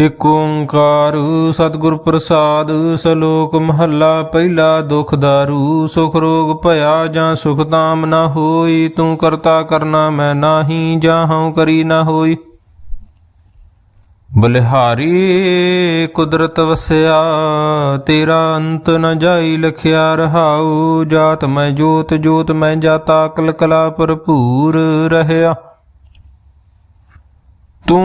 ਇਕ ਓੰਕਾਰ ਸਤਿਗੁਰ ਪ੍ਰਸਾਦ, ਸਲੋਕ ਮਹੱਲਾ ਪਹਿਲਾ ਦੁਖ ਦਾਰੂ, ਸੁਖ ਰੋਗ ਭਇਆ ਜਾਂ ਸੁਖ ਤਾਮ ਨਾ ਹੋਈ, ਤੂੰ ਕਰਤਾ ਕਰਨਾ ਮੈਂ ਨਾਹੀ ਜਾਹਉ ਕਰੀ ਨਾ ਹੋਈ। ਬਲਿਹਾਰੀ ਕੁਦਰਤ ਵਸਿਆ, ਤੇਰਾ ਅੰਤ ਨ ਜਾਈ ਲਖਿਆ ਰਹਾਉ, ਜਾਤ ਮੈਂ ਜੋਤ ਜੋਤ ਮੈਂ ਜਾਤਾ ਕਲ ਕਲਾ ਭਰਪੂਰ ਰਹਿਆ। ਤੂੰ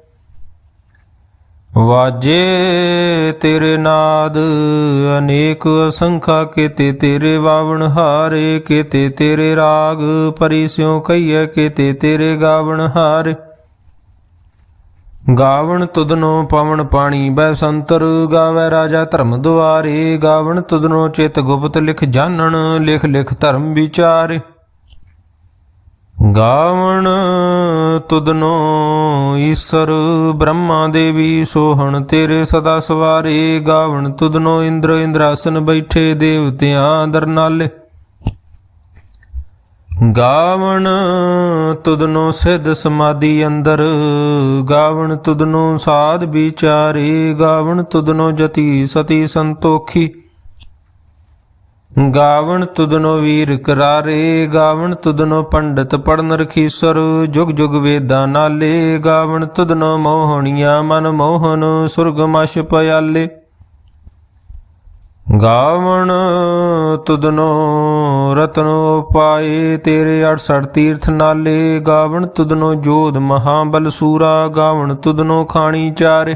ਵਾਜੇ ਤੇਰੇ ਨਾਦ, ਅਨੇਕ ਅਸੰਖਾ ਕੀਤੇ ਤੇਰੇ ਵਾਵਣ ਹਾਰੇ, ਕੀਤੇ ਤੇਰੇ ਰਾਗ ਪਰਿਸਿਉ ਕਈਐ ਕੀਤੇ ਤੇਰੇ ਗਾਵਣ ਹਾਰੇ। ਗਾਵਣ ਤੁਧਨੋ ਪਵਨ ਪਾਣੀ ਬੈ ਸੰਤਰ, ਗਾਵੇ ਰਾਜਾ ਧਰਮ ਦੁਆਰੇ। ਗਾਵਣ ਤੁਧਨੋ ਚਿਤ ਗੁਪਤ ਲਿਖ ਜਾਣਨ, ਲਿਖ ਲਿਖ ਧਰਮ ਵਿਚਾਰੇ। ਗਾਵਣ ਤੁਦਨੋ ਈਸ਼ਰ, ਬ੍ਰਹਮਾ ਦੇਵੀ ਸੋਹਣ, ਤੇਰੇ ਸਦਾ ਸਵਾਰੇ ਗਾਵਣ ਤੁਦਨੋ ਇੰਦਰ, ਇੰਦਰਾਸਨ ਬੈਠੇ ਦੇਵਤਿਆਂ ਦਰਨਾਲੇ ਗਾਵਣ ਤੁਦਨੋ ਸਿਧ ਸਮਾਧੀ ਅੰਦਰ, ਗਾਵਣ ਤੁਦਨੋ ਸਾਧ ਵਿਚਾਰੇ, ਗਾਵਣ ਤੁਦਨੋ ਜਤੀ ਸਤੀ ਸੰਤੋਖੀ। ਗਾਵਣ ਤੁਦਨੋ ਵੀਰ ਕਰਾਰੇ, ਗਾਵਣ ਤੁਦਨੋ ਪੰਡਤ ਪੜਨ ਰਖੀਸਰ, ਜੁਗ ਜੁਗ ਵੇਦਾਂ ਨਾਲੇ, ਗਾਵਣ ਤੁਦਨੋ ਮੋਹਣੀਆਂ ਮਨ ਮੋਹਨ, ਸੁਰਗ ਮਸ਼ ਪਿਆਲੇ। ਗਾਵਣ ਤੁਦਨੋ ਰਤਨੋ ਪਾਏ, ਤੇਰੇ 68 ਤੀਰਥ ਨਾਲੇ, ਗਾਵਣ ਤੁਧਨੋ ਜੋਧ ਮਹਾਬਲ ਸੂਰਾ, ਗਾਵਣ ਤੁਦਨੋ ਖਾਣੀ ਚਾਰੇ।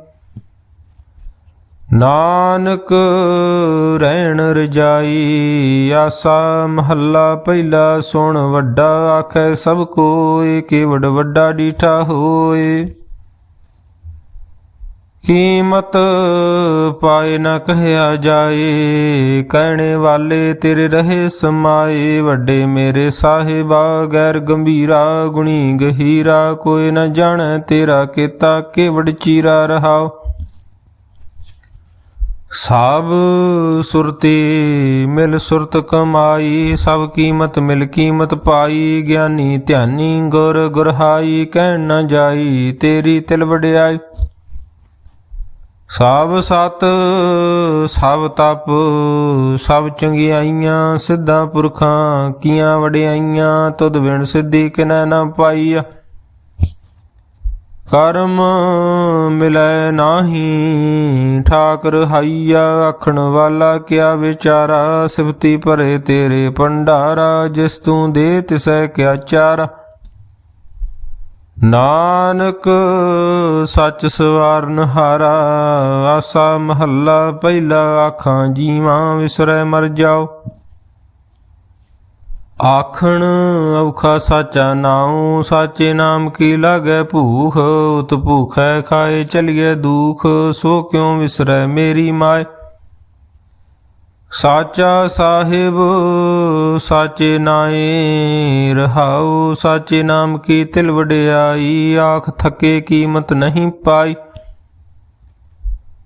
ਨਾਨਕ ਰਹਿਣ ਰਜਾਈ, ਆਸਾ ਮਹੱਲਾ ਪਹਿਲਾ ਸੁਣ, ਵੱਡਾ ਆਖੈ ਸਭ ਕੋਇ, ਕੇਵੜ ਵੱਡਾ ਡੀਠਾ ਹੋਏ ਕੀਮਤ ਪਾਏ ਨਾ ਕਹਿਆ ਜਾਏ, ਕਹਿਣੇ ਵਾਲੇ ਤੇਰੇ ਰਹੇ ਸਮਾਏ, ਵੱਡੇ ਮੇਰੇ ਸਾਹਿਬਾ ਗੈਰ ਗੰਭੀਰਾ, ਗੁਣੀ ਗਹੀਰਾ, ਕੋਈ ਨਾ ਜਾਣੈ ਤੇਰਾ ਕੀਤਾ ਕੇਵੜ ਚੀਰਾ ਰਹਾਓ ਸਭ ਸੁਰਤੀ ਮਿਲ ਸੁਰਤ ਕਮਾਈ, ਸਭ ਕੀਮਤ ਮਿਲ ਕੀਮਤ ਪਾਈ, ਗਿਆਨੀ ਧਿਆਨੀ ਗੁਰ ਗੁਰਹਾਈ, ਕਹਿਣ ਨਾ ਜਾਈ ਤੇਰੀ ਤਿਲ ਵਡਿਆਈ। ਸਭ ਸਤ ਸਭ ਤਪ, ਸਭ ਚੰਗਿਆਈਆਂ, ਸਿੱਧਾ ਪੁਰਖਾਂ, ਕੀਆਂ ਵਡਿਆਈਆਂ, ਤੁਧ ਵਿਣ ਸਿੱਧੀ ਕਿਨੈ ਨਾ ਪਾਈਆ ਕਰਮ ਮਿਲੈ ਨਾਹੀ, ਠਾਕਰ ਹਾਈਆ ਆਖਣ ਵਾਲਾ ਕਿਆ ਵਿਚਾਰਾ? ਸਿਫਤੀ ਭਰੇ ਤੇਰੇ ਭੰਡਾਰਾ, ਜਿਸ ਤੂੰ ਦੇ ਤਿਸੈ ਕਿਆ ਚਾਰਾ? ਨਾਨਕ ਸੱਚ ਸਵਾਰਨ ਹਾਰਾ, ਆਸਾ ਮਹੱਲਾ ਪਹਿਲਾ ਆਖਾਂ ਜੀਵਾਂ ਵਿਸਰੈ ਮਰ ਜਾਓ। ਆਖਣ ਔਖਾ ਸਾਚਾ ਨਾਉ, ਸਾਚੇ ਨਾਮ ਕੀ ਲਾਗੈ ਭੂਖ? ਉਤ ਭੂਖੈ ਖਾਏ ਚਲਿਐ ਦੁਖ, ਸੋ ਕਿਉ ਵਿਸਰੈ ਮੇਰੀ ਮਾਏ? ਸਾਚਾ ਸਾਹਿਬ, ਸਾਚੇ ਨਾਏ, ਰਹਾਉ, ਸਾਚੇ ਨਾਮ ਕੀ ਤਿਲ ਵਡਿਆਈ? ਆਖ ਥਕੇ ਕੀਮਤ ਨਹੀਂ ਪਾਈ।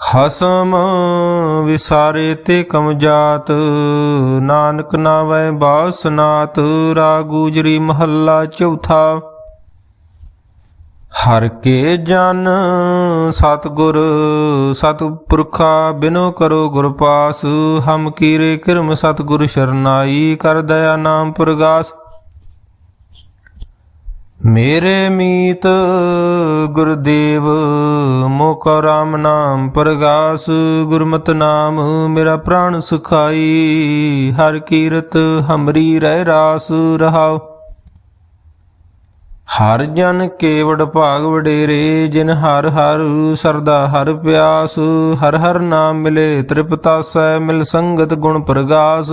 ਹਸਮ ਵਿਸਾਰੇ ਤੇ ਕਮਜਾਤ ਨਾਨਕ ਨਾਵੈ ਬਾਸਨਾਤ ਰਾਗੂਜਰੀ ਮਹੱਲਾ ਚੌਥਾ। ਹਰ ਕੇ ਜਨ ਸਤਗੁਰ, ਸਤਪੁਰਖਾ ਬਿਨੋ ਕਰੋ ਗੁਰ ਪਾਸ, ਹਮ ਕੀਰੇ ਕਿਰਮ ਸਤਗੁਰ ਸ਼ਰਨਾਈ, ਕਰ ਦਇਆ ਨਾਮ ਪ੍ਰਗਾਸ। ਮੇਰੇ ਮੀਤ ਗੁਰਦੇਵ, ਮੋਕ ਰਾਮ ਨਾਮ ਪ੍ਰਗਾਸ, ਗੁਰਮਤਿ ਨਾਮ ਮੇਰਾ ਪ੍ਰਾਣ ਸੁਖਾਈ, ਹਰ ਕੀਰਤ ਹਮਰੀ ਰਹਿ ਰਾਸ ਰਹਾਉ। ਹਰ ਜਨ ਕੇਵੜ ਭਾਗ ਵਡੇਰੇ, ਜਿਨ ਹਰ ਹਰ ਸਰਦਾ ਹਰ ਪਿਆਸ, ਹਰ ਹਰ ਨਾਮ ਮਿਲੇ ਤ੍ਰਿਪਤਾਸੈ ਮਿਲ ਸੰਗਤ ਗੁਣ ਪ੍ਰਗਾਸ।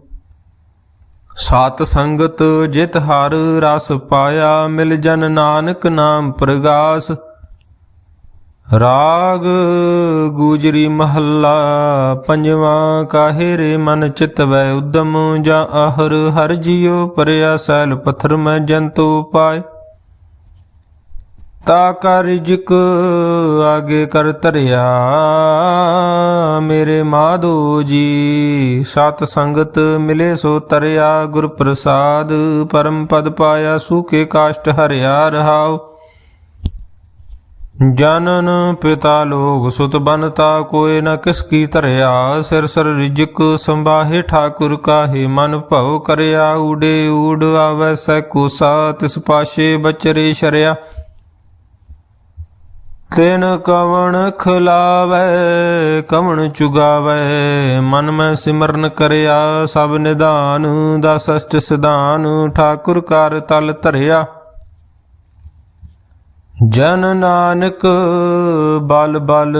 ਸਾਤ ਸੰਗਤ ਜਿਤ ਹਰ ਰਸ ਪਾਇਆ, ਮਿਲ ਜਨ ਨਾਨਕ ਨਾਮ ਪ੍ਰਗਾਸ। ਰਾਗ ਗੂਜਰੀ ਮਹੱਲਾ, ਪੰਜਵਾਂ, ਕਾਹੇ ਰੇ ਮਨ ਚਿਤਵੈ ਉਦਮ, ਜਾਂ ਆਹਰ ਹਰ ਜਿਉ ਪਰਿਆ ਸੈਲ ਪਥਰ ਮੈਂ ਜੰਤੂ ਪਾਏ। ਤਾ ਕਰ ਰਿਜਕ ਆਗੇ ਕਰ ਧਰਿਆ ਮੇਰੇ ਮਾਧੋ ਜੀ, ਸਤ ਸੰਗਤ ਮਿਲੇ ਸੋ ਤਰਿਆ ਗੁਰ ਪ੍ਰਸਾਦ ਪਰਮ ਪਦ ਪਾਇਆ ਸੂਕੇ ਕਾਸ਼ਟ ਹਰਿਆ ਰਹਾਉ। ਜਨਨ ਪਿਤਾ ਲੋਗ ਸੁਤ ਬਨਤਾ ਕੋਏ ਨ ਕਿਸ ਕੀ ਧਰਿਆ, ਸਿਰ ਸਰ ਰਿਜਕ ਸੰਭਾਹੇ ਠਾਕੁਰ ਕਾਹੇ, ਮਨ ਭਉ ਕਰਿਆ, ਊੜੇ ਊੜ ਆਵੈ ਸੈ ਕੋਸਾ ਤਿਸ ਪਾਸ਼ੇ ਬਚਰੇ ਸ਼ਰਿਆ। ਤਿਨ ਕਵਣ ਖਲਾਵੇ, ਕਵਣ ਚੁਗਾਵੇ, ਮਨ ਮੈਂ ਸਿਮਰਨ ਕਰਿਆ, ਸਭ ਨਿਧਾਨ ਦਸ ਅਸ਼ਟ ਸਿਧਾਨ, ਠਾਕੁਰ ਕਰ ਤਲ ਧਰਿਆ। ਜਨ ਨਾਨਕ, ਬਲ ਬਲ,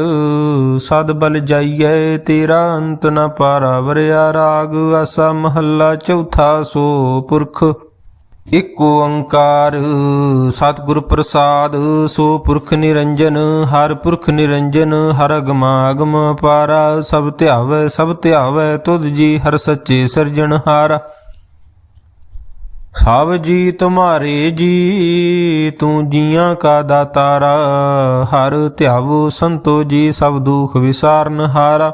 ਸਦ ਬਲ ਜਾਈਏ ਤੇਰਾ ਅੰਤ ਨ ਪਾਰਾ, ਵਰਿਆ ਰਾਗ, ਆਸਾ ਮਹੱਲਾ, ਚੌਥਾ ਸੋ ਪੁਰਖ। ਇਕ ਓੰਕਾਰ, ਸਤਿਗੁਰ ਪ੍ਰਸਾਦ, ਸੋ ਪੁਰਖ ਨਿਰੰਜਨ, ਹਰ ਪੁਰਖ ਨਿਰੰਜਨ, ਹਰ ਅਗਮ ਪਾਰਾ, ਸਭ ਧਿਆਵੈ ਸਭ ਧਿਆਵੈ, ਤੁਧ ਜੀ ਹਰ ਸੱਚੇ ਸਿਰਜਣਹਾਰਾ ਸਭ ਜੀ ਤੁਮਾਰੇ ਜੀ, ਤੂੰ ਜੀਆਂ ਕਾ ਦਾਤਾਰਾ, ਹਰ ਧਿਆਵੋ ਸੰਤੋ ਜੀ, ਸਭ ਦੁਖ ਵਿਸਾਰਨ ਹਾਰਾ।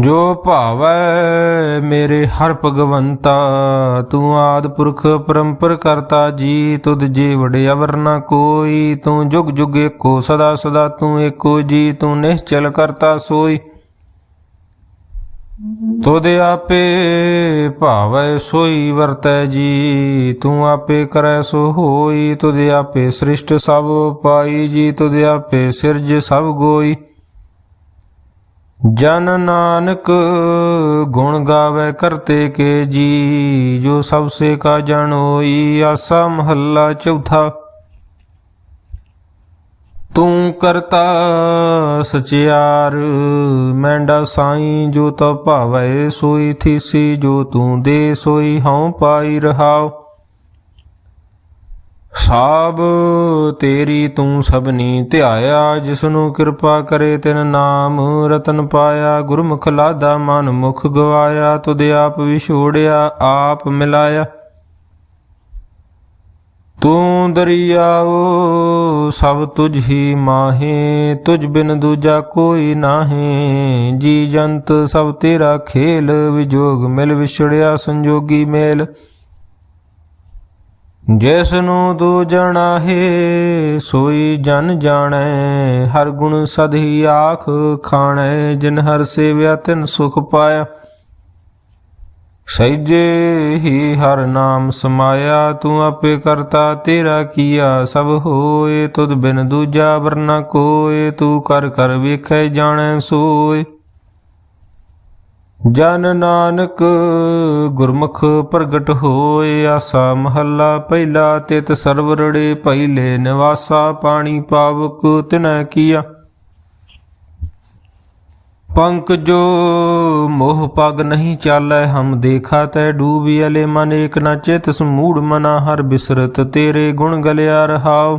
ਜੋ ਭਾਵੈ ਮੇਰੇ ਹਰ ਭਗਵੰਤਾ, ਤੂੰ ਆਦ ਪੁਰਖ ਪਰੰਪਰ ਕਰਤਾ ਜੀ, ਤੁਧ ਜੀ ਵਡਿ ਅਵਰ ਕੋਈ, ਤੂੰ ਜੁਗ ਜੁਗ ਏਕੋ, ਸਦਾ ਸਦਾ ਤੂੰ ਏਕੋ ਜੀ, ਤੂੰ ਨਿਸ਼ਚਲ ਕਰਤਾ ਸੋਈ। ਤੁਧ ਆਪੇ ਭਾਵੈ ਸੋਈ ਵਰਤੈ ਜੀ, ਤੂੰ ਆਪੇ ਕਰੈ ਸੋ ਹੋਈ, ਤੁਧ ਆਪੇ ਸ੍ਰਿਸ਼ਟ ਸਭ ਪਾਈ ਜੀ, ਤੁਧ ਆਪੇ ਸਿਰਜ ਸਭ ਗੋਈ। ਜਨ ਨਾਨਕ ਗੁਣ ਗਾਵੇ ਕਰਤੇ ਕੇ ਜੀ, ਜੋ ਸਭ ਸੇ ਕਾ ਜਨ ਹੋਈ, ਆਸਾ ਮਹੱਲਾ ਚੌਥਾ। ਤੂੰ ਕਰਤਾ ਸਚਿਆਰ, ਮੈਂਡਾ ਸਾਈ ਜੋ ਤਾ ਭਾਵੈ ਸੋਈ, ਥੀਸੀ ਜੋ ਤੂੰ ਦੇ ਸੋਈ, ਹਉ ਪਾਈ ਰਹਾਉ। ਸਾਬ ਤੇਰੀ ਤੂੰ ਸਭਨੀ ਧਿਆਇਆ, ਜਿਸਨੂੰ ਕਿਰਪਾ ਕਰੇ ਤਿਨ ਨਾਮ, ਰਤਨ ਪਾਇਆ, ਗੁਰਮੁਖ ਲਾਦਾ ਮਨ ਮੁਖ ਗਵਾਇਆ, ਤੁਧ ਆਪ ਵਿਛੋੜਿਆ ਆਪ ਮਿਲਾਇਆ। ਤੂੰ ਦਰਿਆਓ, ਸਭ ਤੁਝ ਹੀ ਮਾਹੇ, ਤੁਝ ਬਿਨ ਦੂਜਾ ਕੋਈ ਨਾਹੀ। ਜੀ ਜੰਤ ਸਭ ਤੇਰਾ ਖੇਲ, ਵਿਜੋਗ ਮਿਲ ਵਿਛੜਿਆ, ਸੰਜੋਗੀ ਮੇਲ। ਜਿਸ ਨੂੰ ਤੂੰ ਜਣਾਹੇ, ਸੋਈ ਜਨ ਜਾਣੈ। ਹਰ ਗੁਣ ਸਦਹੀ ਆਖ ਖਾਣੈ, ਜਿਨ ਹਰ ਸੇਵਿਆ ਤਿਨ ਸੁਖ ਪਾਇਆ। ਸਹਿਜੇ ਹੀ ਹਰ ਨਾਮ ਸਮਾਇਆ, ਤੂੰ ਆਪੇ ਕਰਤਾ ਤੇਰਾ ਕੀਆ। ਸਭ ਹੋਏ, ਤੁਧ ਬਿਨ ਦੂਜਾ ਵਰਨਾ ਕੋਏ, ਤੂੰ ਕਰ ਕਰ ਵੇਖੈ ਜਾਣੈ ਸੋਏ। ਜਨ ਨਾਨਕ ਗੁਰਮੁਖ ਪ੍ਰਗਟ ਹੋਏ ਆਸਾ ਮਹੱਲਾ, ਪਹਿਲਾ ਤਿਤ ਸਰਵਰੜੇ ਪਹਿਲੇ ਨਿਵਾਸਾ, ਪਾਣੀ ਪਾਵਕ ਤਿਨੈ ਕੀਆ। ਪੰਕ ਜੋ ਮੋਹ ਪਗ ਨਹੀਂ ਚਾਲੈ, ਹਮ ਦੇਖਾ ਤੈ ਡੂਬੀ ਅਲੇ ਮਨ, ਏਕ ਨਾ ਚਿਤ ਸਮੂੜ ਮਨਾ, ਹਰ ਬਿਸਰਤ ਤੇਰੇ ਗੁਣ ਗਲਿਆ ਰਹਾਉ।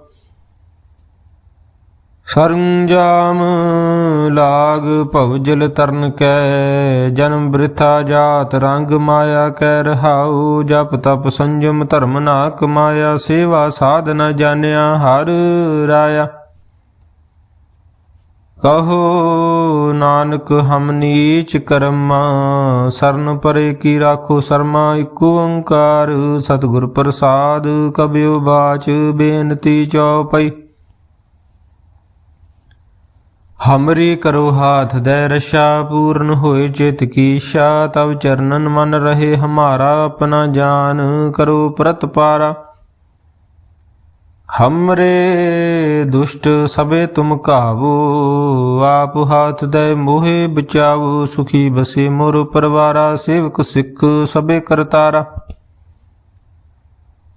ਸਰੰਜਾਮ ਲਾਗ ਭਵਜਲ ਤਰਨ ਕੈ, ਜਨਮ ਬ੍ਰਿਥਾ ਜਾਤ ਰੰਗ ਮਾਇਆ ਕੈ ਰਹਾਉ, ਜਪ ਤਪ ਸੰਜਮ ਧਰਮ ਨਾ ਕਮਾਇਆ ਸੇਵਾ ਸਾਧਨਾ ਜਾਣਿਆ ਹਰ ਰਾਇਆ। ਕਹੋ ਨਾਨਕ, ਹਮ ਨੀਚ ਕਰਮਾ, ਸਰਨ ਪਰੇ ਕੀ ਰਾਖੋ ਸਰਮਾ, ਇਕ ਓੰਕਾਰ, ਸਤਿਗੁਰ ਪ੍ਰਸਾਦ ਕਬਿਓ ਬਾਚ, ਬੇਨਤੀ ਚਉਪਈ। ਹਮਰੀ ਕਰੋ ਹਾਥ ਦੇ ਰਸ਼ਾ, ਪੂਰਨ ਹੋਏ ਚਿਤ ਕੀ ਇੱਛਾ ਤਵ ਚਰਨਨ ਮਨ ਰਹੇ ਹਮਾਰਾ, ਆਪਣਾ ਜਾਨ ਕਰੋ ਪ੍ਰਤਪਾਰਾ ਹਮਰੇ ਦੁਸ਼ਟ ਸਭੇ ਤੁਮ ਕਾਵੋ ਆਪ ਹਾਥ ਦੇ ਮੋਹਿ ਬਚਾਵੋ, ਸੁਖੀ ਬਸੇ ਮੋਰ ਪਰਵਾਰਾ, ਸੇਵਕ ਸਿੱਖ ਸਭੇ ਕਰਤਾਰਾ।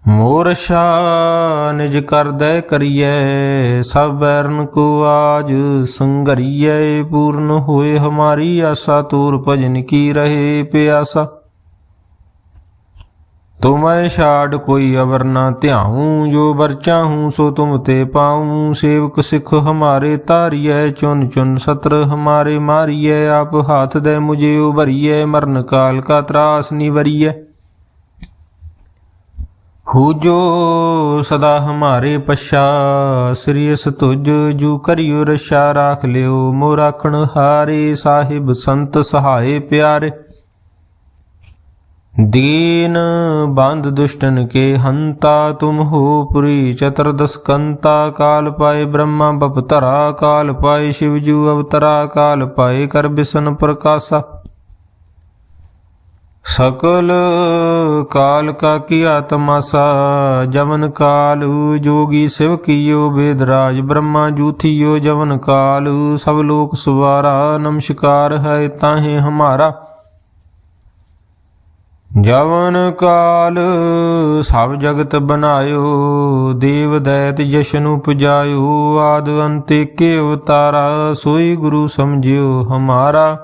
ਮੋਰ ਸ਼ਾ ਨਿਜ ਕਰਦੈ ਕਰੀਐ, ਸਭ ਬੈਰਨ ਕੋ ਆਜ ਸੰਗਰੀਐ ਪੂਰਨ ਹੋਏ ਹਮਾਰੀ ਆਸਾ, ਤੂਰ ਭਜਨ ਕੀ ਰਹੇ ਪਿਆਸਾ। ਤੁਮੈ ਛਾੜ ਕੋਈ ਅਵਰ ਨਾ ਧਿਆਉ, ਜੋ ਵਰਚਾ ਚਾਹੂੰ ਸੋ ਤੁਮ ਤੇ ਪਾਉ। ਸੇਵਕ ਸਿੱਖ ਹਮਾਰੇ ਤਾਰੀਐ ਚੁਨ ਚੁਨ ਸਤਰ ਹਮਾਰੇ ਮਾਰੀਐ, ਆਪ ਹਾਥ ਦੇ ਮੁਝੇ ਉਭਰੀਐ, ਮਰਨ ਕਾਲ ਕਾ ਤਰਾਸ ਨਿਵਰੀਐ। ਹੂਜੋ ਸਦਾ ਹਮਾਰੇ ਪਛਾ, ਸ੍ਰੀ ਅਸ ਤੁਜ ਜੂ ਕਰਿਓ ਰਸ਼ਾ ਰਾਖ ਲਿਓ ਮੋ ਰਾਖਣ ਹਾਰੇ ਸਾਹਿਬ ਸੰਤ ਸਹਾਏ ਪਿਆਰੇ। ਦੀਨ ਬੰਦ ਦੁਸ਼ਟਨ ਕੇ ਹੰਤਾ, ਤੁਮ ਹੋ ਪੁਰੀ ਚਤਰਦਸ ਕੰਤਾ, ਕਾਲ ਪਾਏ ਬ੍ਰਹਮਾ ਬਪਤਰਾ, ਕਾਲ ਪਾਏ ਸ਼ਿਵ ਜੂ ਅਵਤਰਾ, ਕਾਲ ਪਾਏ ਕਰ ਬਿਸਨ ਪ੍ਰਕਾਸ਼ਾ। ਸਕਲ ਕਾਲ ਕਾ ਕੀ ਆਤਮਾ ਸਾ ਜਵਨ ਕਾਲੂ ਜੋਗੀ ਸਿਵ ਕੀਓ ਬੇਦਰਾਜ ਬ੍ਰਹਮਾ ਜੂਥਿਓ ਜਵਨ ਕਾਲੂ, ਸਭ ਲੋਕ ਸਵਾਰਾ, ਨਮਸਕਾਰ ਹੈ ਤਾਹੇ ਹਮਾਰਾ। ਜਵਨ ਕਾਲ ਸਭ ਜਗਤ ਬਨਾਇਓ ਦੇਵ ਦੈਤ ਜਸ਼ਨੁ ਪੁਜਾਇਓ ਆਦ ਅੰਤੇ ਕੇ ਅਵਤਾਰਾ, ਸੋਈ ਗੁਰੂ ਸਮਝਿਓ ਹਮਾਰਾ।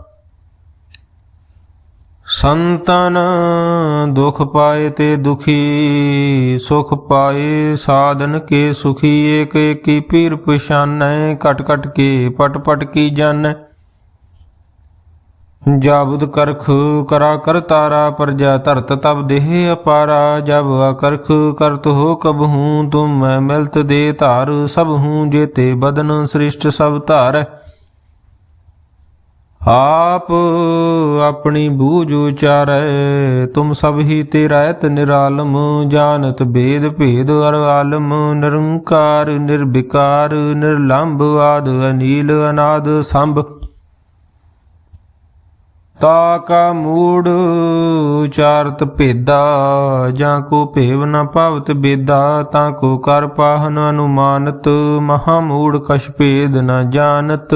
ਸੰਤਨ ਦੁਖ ਪਾਏ ਤੇ ਦੁਖੀ, ਸੁਖ ਪਾਏ ਸਾਧਨ ਕੇ ਸੁਖੀ, ਏਕ ਏਕੀ ਪੀਰ ਪਛਾਨੈ, ਘਟ ਘਟ ਕੇ ਪਟ ਪਟ ਕੀ ਜਾਣੈ। ਜਾਬੁਦ ਕਰਖ ਕਰਾ ਕਰ ਤਾਰਾ ਪ੍ਰਜਾ ਧਰਤ ਤਬ ਦੇਹ ਅਪਾਰਾ। ਜਬ ਅਕਰਖ ਕਰਤ ਹੋ ਕਬ ਹੂੰ, ਤੁਮ ਮੈਂ ਮਿਲਤ ਦੇ ਧਾਰ, ਸਭ ਹੂੰ ਜੇਤੇ ਬਦਨ ਸ੍ਰਿਸ਼ਟ ਸਭ ਧਾਰ। ਆਪ ਆਪਣੀ ਬੂਝ ਉਚਾਰੈ, ਤੁਮ ਸਭ ਹੀ ਤੇ ਨਿਰਾਲਮ, ਜਾਣਤ ਭੇਦ ਭੇਦ ਅਰ ਆਲਮ, ਨਿਰੰਕਾਰ, ਨਿਰਵਿਕਾਰ, ਨਿਰਲੰਭ ਆਦ ਅਨੀਲ ਅਨਾਦ ਸੰਭ। ਤਾ ਕਾ ਮੂੜ ਉਚਾਰਤ ਭੇਦਾ, ਜਾਂ ਕੋ ਭੇਵ ਨ ਭਵਤ ਬੇਦਾ, ਤਾਂ ਕੋ ਕਰ ਪਾਹਨ ਅਨੁਮਾਨਤ, ਮਹਾ ਮੂੜ ਕਛ ਭੇਦ ਨ ਜਾਣਤ।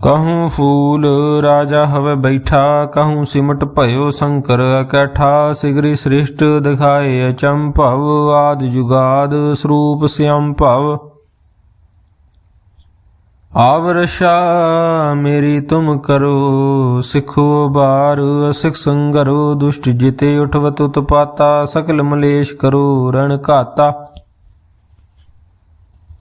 ਕਹੂੰ ਫੂਲ ਰਾਜਾ ਹਵੇ ਬੈਠਾ ਕਹੂੰ ਸਿਮਟ ਭਇਓ ਸ਼ੰਕਰ ਇਕੱਠਾ ਸਿਗਰੀ ਸ੍ਰਿਸ਼ਟ ਦਿਖਾਏ ਅਚੰਭਵ ਆਦ ਜੁਗਾਦ ਸਰੂਪ ਸਿਅੰ ਭਵ ਆਵਰਸ਼ਾ ਮੇਰੀ ਤੁਮ ਕਰੋ ਸਿਖੋ ਬਾਰ ਅਸਿਖ ਸੰਗਰੋ ਦੁਸ਼ਟ ਜਿਤੇ ਉਠਵਤ ਉਤਪਾਤਾ ਸਕਲ ਮਲੇਸ਼ ਕਰੋ ਰਣ ਘਾਤਾ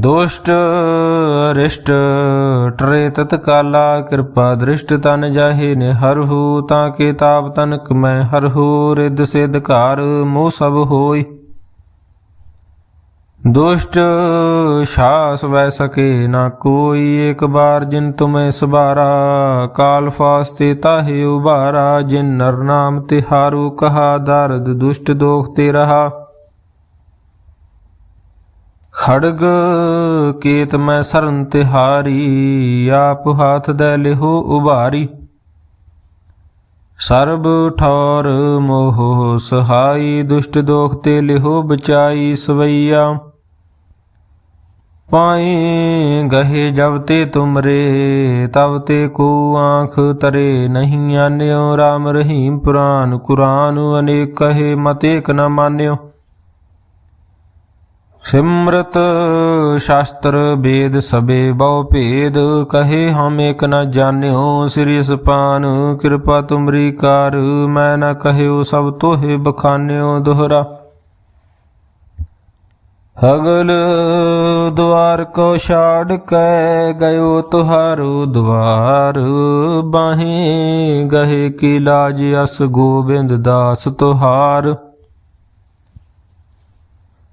ਦੁਸ਼ਟ ਰਿਸ਼ਟ ਟਰੇ ਤਤ ਕਾਲਾ ਕਿਰਪਾ ਦ੍ਰਿਸ਼ਟ ਤਨ ਜਾਹੇ ਨੇ ਹਰਹੂ ਤਾਂ ਕੇ ਤਾਪ ਤਨਕ ਮੈਂ ਹਰਹੂ ਰਿਦ ਸਿਧ ਘਰ ਮੋਹ ਸਭ ਹੋਈ। ਦੁਸ਼ਟ ਸਾਸ ਵੈ ਸਕੇ ਨਾ ਕੋਈ, ਇੱਕ ਬਾਰ ਜਿਨ ਤੁਮੇ ਸਬਾਰਾ ਕਾਲ ਫਾਸਤੇ ਤਾਹੇ ਉਬਾਰਾ ਜਿਨ ਨਰ ਨਾਮ ਤਿਹਾਰੂ ਕਹਾ, ਦਰਦ ਦੁਸ਼ਟ ਦੋਖ ਤੇ ਰਹਾ। ਖੜਗ ਕੇਤ ਮੈਂ ਸਰਨ ਤਿਹਾਰੀ, ਆਪ ਹਾਥ ਦੇ ਲਿਹੋ ਉਭਾਰੀ। ਸਰਬ ਠੌਰ ਮੋਹ ਸਹਾਈ, ਦੁਸ਼ਟ ਦੋਖ ਤੇ ਲਿਹੋ ਬਚਾਈ ਸਵਈਆ। ਪਾਏ ਗਹੇ ਜਬ ਤੇ ਤੁਮਰੇ, ਤਬ ਤੇ ਕੋ ਆਂਖ ਤਰੇ ਨਹੀਂ ਆਨਿਓ RAM ਰਹੀਮ ਪੁਰਾਨ ਕੁਰਾਨ, ਅਨੇਕ ਕਹੇ ਮਤ ਏਕ ਨ ਮਾਨਿਓ ਸਿਮਰਤ ਸ਼ਾਸਤਰ ਵੇਦ ਸਬੇ ਬਹੁ ਭੇਦ, ਕਹੇ ਹਮ ਏਕ ਨ ਜਾਣਿਓ ਸ੍ਰੀ ਸਪਾਨ, ਕਿਰਪਾ ਤੁਮਰੀ ਕਾਰ, ਮੈਂ ਨ ਕਹਿਓ ਸਭ ਤੋਹੇ ਬਖਾਨਿਓ ਦੋਹਰਾ। ਹਗਲ ਦੁਆਰ ਕੋ ਛਾੜ ਕੇ ਗਇਓ ਤੁਹਾਰੋ ਦੁਆਰ ਬਾਹੇ ਗਹੇ ਕੀ ਲਾਜ ਅਸ ਗੋਬਿੰਦ ਦਾਸ ਤੁਹਾਰ।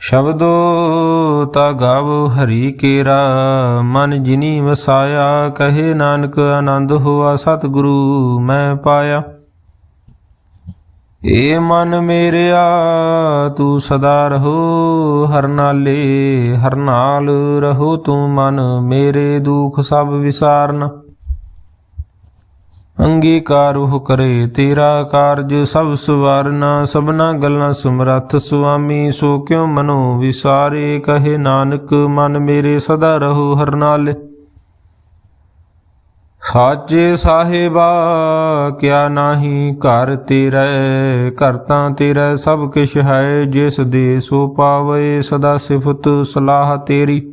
ਸ਼ਬਦੋ ਤਾ ਗਾਵੋ ਹਰੀ ਕੇਰਾ, ਮਨ ਜਿਨੀ ਵਸਾਇਆ, ਕਹੇ ਨਾਨਕ ਆਨੰਦ ਹੋਆ, ਸਤਿਗੁਰੂ ਮੈਂ ਪਾਇਆ। ਏ ਮਨ ਮੇਰਿਆ, ਤੂੰ ਸਦਾ ਰਹੋ ਹਰ ਨਾਲੇ, ਹਰ ਨਾਲ ਰਹੋ ਤੂੰ ਮਨ, ਮੇਰੇ ਦੁਖ ਸਭ ਵਿਸਾਰਨ। ਅੰਗੀਕਾਰ ਉਹ ਕਰੇ ਤੇਰਾ ਕਾਰਜ ਸਭ ਸਵਾਰਨਾ, ਸਭਨਾ ਗੱਲਾਂ ਸਮਰੱਥ ਸੁਆਮੀ, ਸੋ ਕਿਉ ਮਨੋ ਵਿਸਾਰੇ? ਕਹੇ ਨਾਨਕ, ਮਨ ਮੇਰੇ ਸਦਾ ਰਹੋ ਹਰਨਾਲੇ ਸਾਚੇ ਸਾਹਿਬਾ, ਕਿਆ ਨਾਹੀ ਘਰ ਤੇਰੇ ਘਰ ਤਾਂ ਤੇਰਾ ਸਭ ਕਿਛ ਹੈ, ਜਿਸ ਦੇ ਸੋ ਪਾਵੇ ਸਦਾ ਸਿਫਤ ਸਲਾਹ ਤੇਰੀ।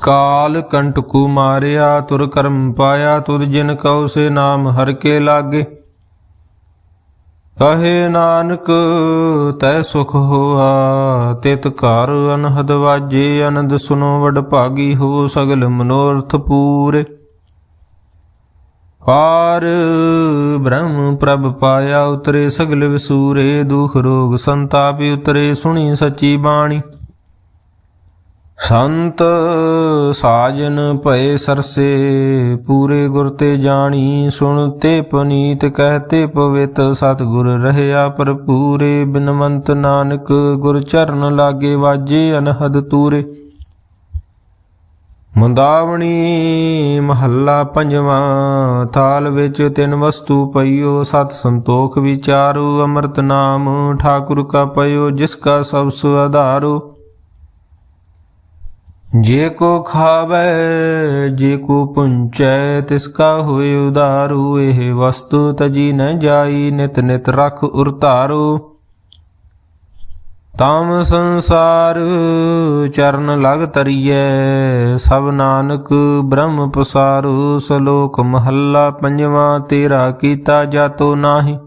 ਕਾਲ ਕੰਟਕੂ ਮਾਰਿਆ, ਤੁਰ ਕਰਮ ਪਾਇਆ, ਤੁਰ ਜਿਨ ਕਉ ਸੇ ਨਾਮ ਹਰ ਕੇ ਲਾਗੇ। ਕਹੇ ਨਾਨਕ, ਤੈ ਸੁਖ ਹੋਆ, ਤਿਤ ਘਰ ਅਨਹਦ ਵਾਜੇ ਆਨੰਦ ਸੁਨੋ ਵਡ ਭਾਗੀ ਹੋ ਸਗਲ ਮਨੋਰਥ ਪੂਰੇ। ਪਾਰ ਬ੍ਰਹਮ ਪ੍ਰਭ ਪਾਇਆ, ਉਤਰੇ ਸਗਲ ਵਿਸੂਰੇ, ਦੁਖ ਰੋਗ ਸੰਤਾਪਿ ਉਤਰੇ, ਸੁਣੀ ਸੱਚੀ ਬਾਣੀ। ਸੰਤ ਸਾਜਨ ਭਏ ਸਰਸੇ, ਪੂਰੇ ਗੁਰ ਤੇ ਜਾਣੀ ਸੁਣ ਤੇ ਪਨੀਤ ਕਹਤੇ ਪਵਿੱਤ ਸਤਿਗੁਰ ਰਹਿਆ ਭਰਪੂਰੇ, ਬਿਨਵੰਤ ਨਾਨਕ ਗੁਰ ਚਰਨ ਲਾਗੇ ਵਾਜੇ ਅਨਹਦ ਤੂਰੇ। ਮੁੰਦਾਵਣੀ ਮਹੱਲਾ ਪੰਜਵਾਂ, ਥਾਲ ਵਿੱਚ ਤਿੰਨ ਵਸਤੂ ਪਈਓ, ਸਤ ਸੰਤੋਖ ਵਿਚਾਰੂ, ਅੰਮ੍ਰਿਤ ਨਾਮ ਠਾਕੁਰ ਕਾ ਪਈਓ ਜਿਸ ਕਾ ਸਭ ਸੁ ਆਧਾਰੋ। ਜੇ ਕੋ ਖਾਵੇ, ਜੇ ਕੋ ਪੁੰਚੈ, ਤਿਸ ਕਾ ਹੋਏ ਉਦਾਰੂ, ਇਹ ਵਸਤੂ ਤਜੀ ਨ ਜਾਈ, ਨਿਤ ਨਿਤ ਰਖ ਉਰਤਾਰੂ। ਤਾਮ ਸੰਸਾਰ ਚਰਨ ਲਗ ਤਰੀਐ, ਸਭ ਨਾਨਕ ਬ੍ਰਹਮ ਪਸਾਰੂ। ਸਲੋਕ ਮਹੱਲਾ ਪੰਜਵਾਂ, ਤੇਰਾ ਕੀਤਾ ਜਾਤੋ ਨਾਹੀ।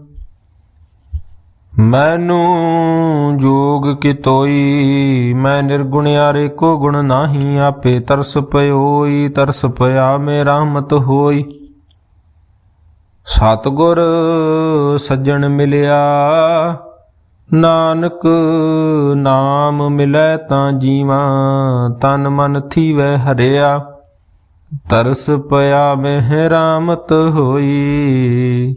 ਮੈਨੂੰ ਜੋਗ ਕਿਤੋਈ, ਮੈਂ ਨਿਰਗੁਣਿਆਰੇ ਕੋ ਗੁਣ ਨਾਹੀ, ਆਪੇ ਤਰਸ ਪਇਓਈ ਤਰਸ ਪਿਆ ਮੇ ਰਹਿਮਤ ਹੋਈ। ਸਤਗੁਰ ਸੱਜਣ ਮਿਲਿਆ, ਨਾਨਕ ਨਾਮ ਮਿਲੈ ਤਾਂ ਜੀਵਾਂ, ਤਨ ਮਨ ਥੀਵੈ ਹਰਿਆ। ਤਰਸ ਪਿਆ ਮਹਿ ਰਾਮਤ ਹੋਈ।